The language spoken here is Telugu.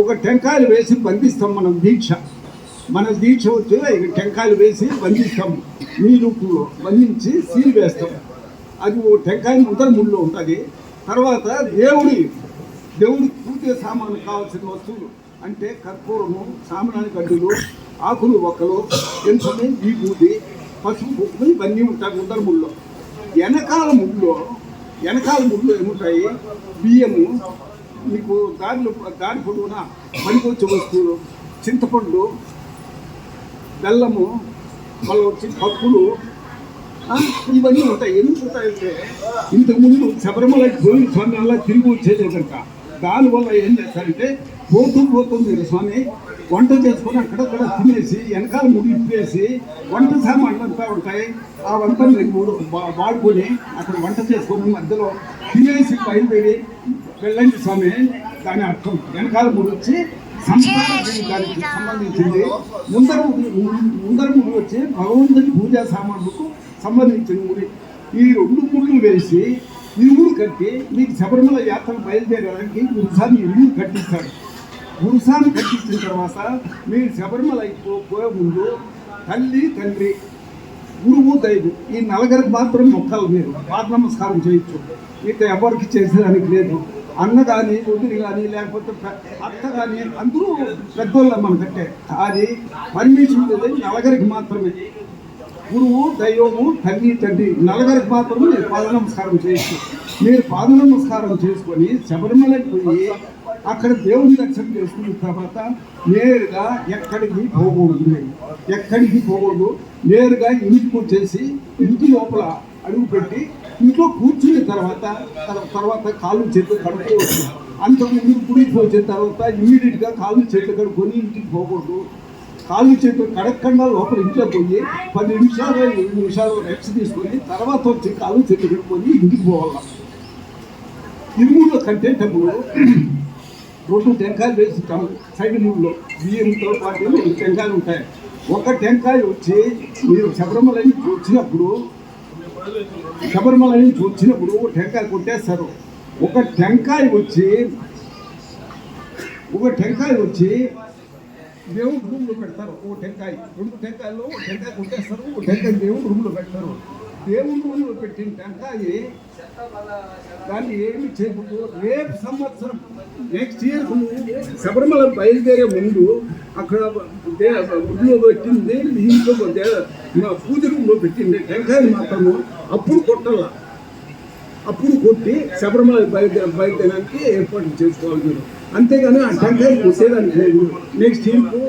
ఒక టెంకాయలు వేసి బంధిస్తాం మనం దీక్ష. మన దీక్ష వచ్చి టెంకాయలు వేసి బంధిస్తాం. నీరు బంధించి సీల్ వేస్తాం. అది ఓ టెంకాయ ముందర ముళ్ళు ఉంటుంది. తర్వాత దేవుడి దేవుడి పూజ సామాను కావాల్సిన వస్తువులు. అంటే కర్పూరము సామనాని గడ్డులు ఆకులు ఒక్కలు ఎంతనే విభూది పసుపు కుంకుమ ఇవన్నీ ఉంటాయి ముందర ముళ్ళు. వెనకాల ముళ్ళు వెనకాల ముళ్ళు ఏముంటాయి? బియ్యము మీకు దారిలో దారి పొడవునా పనికొచ్చే వస్తువులు చింతపండు బెల్లము మళ్ళీ వచ్చి పప్పులు ఇవన్నీ ఉంటాయి. ఎందుకు ఉంటాయంటే ఇంతకుముందు శబరిమల పోయి స్వామి అలా తిరిగి వచ్చేది కనుక దానివల్ల ఏం చేస్తారంటే పోతూ పోతుంది స్వామి వంట చేసుకొని అక్కడక్కడ తినేసి వెనకాల ముడిపేసి వంట సామాన్లు అంతా ఉంటాయి. ఆ వంటలు మీరు వాడుకొని అక్కడ వంట చేసుకొని మధ్యలో తినేసి బయలుదేరి వెళ్ళండి స్వామి దాని అర్థం. వెనకాల ముడి వచ్చి సంస్కారం సంబంధించింది. ముందర ముందర ముడి వచ్చి భగవంతుని పూజా సామాన్లకు సంబంధించిన ముడి. ఈ రెండు ముళ్ళు వేసి ఇరువురు కట్టి మీకు శబరిమల యాత్ర బయలుదేరడానికి గురుసాన్ని ఇరువురు కట్టిస్తారు గురుసాన్ని కట్టించిన తర్వాత మీరు శబరిమల పోయే ముందు తల్లి తండ్రి గురువు దైవం ఈ నలుగురికి మాత్రం మొక్కలు మీరు. పాద నమస్కారం చేయొచ్చు. ఇక ఎవరికి చేసేదానికి లేదు. అన్న కానీ వదిలి కానీ లేకపోతే అత్త కానీ అందరూ పెద్దోళ్ళ మనకంటే అది పర్మిషన్ లేదు నలగరికి మాత్రమే. గురువు దైవము తల్లి తండ్రి నలగరికి మాత్రమే నేను పాద నమస్కారం చేయొచ్చు మీరు పాద నమస్కారం చేసుకొని శబరిమలకి పోయి అక్కడ దేవుని దర్శనం చేసుకున్న తర్వాత నేరుగా ఎక్కడికి పోకూడదు. మీరు. ఎక్కడికి పోకూడదు. నేరుగా ఇంటికి వచ్చేసి ఇంటి లోపల అడుగు పెట్టి ఇంట్లో కూర్చున్న తర్వాత తర్వాత కాళ్ళు చేతులు కడుక్కోవచ్చు అంతకుముందు గుడికి వచ్చిన తర్వాత ఇమీడియట్గా కాళ్ళు చేతులు కడుక్కొని ఇంటికి పోకూడదు. కాళ్ళు చేతులు కడగకుండా లోపల ఇంట్లో పోయి పది నిమిషాలు ఎనిమిది నిమిషాలు రెస్ట్ తీసుకొని తర్వాత వచ్చి కాళ్ళు చేతులు కడుక్కొని ఇంటికి పోవాలి? ఇరుములో డబ్బులు రెండు టెంకాయలు వేసుకుంటాం సైడ్ మూడులో బియ్యంతో పాటు రెండు టెంకాయలు ఉంటాయి. ఒక టెంకాయ వచ్చి మీరు శబరిమల వచ్చినప్పుడు శబరిమల నుంచి వచ్చినప్పుడు ఒక టెంకాయ కొట్టేస్తారు. ఒక టెంకాయ వచ్చి ఒక టెంకాయ వచ్చి దేవుడు రూమ్లో పెడతారు. ఓ టెంకాయ రెండు టెంకాయలు ఒక టెంకాయ కొట్టేస్తారు. ఒక టెంకాయ దేవుడు రూమ్లో పెడతారు. దేవుడు రూమ్లో పెట్టిన టెంకాయ దాన్ని ఏమి చేయకూడదు రేపు సంవత్సరం నెక్స్ట్ ఇయర్ శబరిమల బయలుదేరే ముందు అక్కడ దే- గుడిలో పెట్టింది ఇంట్లో మా పూజ రూమ్లో పెట్టింది టెంకాయలు మాత్రము అప్పుడు కొట్టాల. అప్పుడు కొట్టి శబరిమల బయలుదేర బయలుదేరడానికి ఏర్పాట్లు చేసుకోవాలి మీరు. అంతేగాని ఆ టెంకాయలు కొట్టేదానికి లేదు. నెక్స్ట్ ఇయర్కు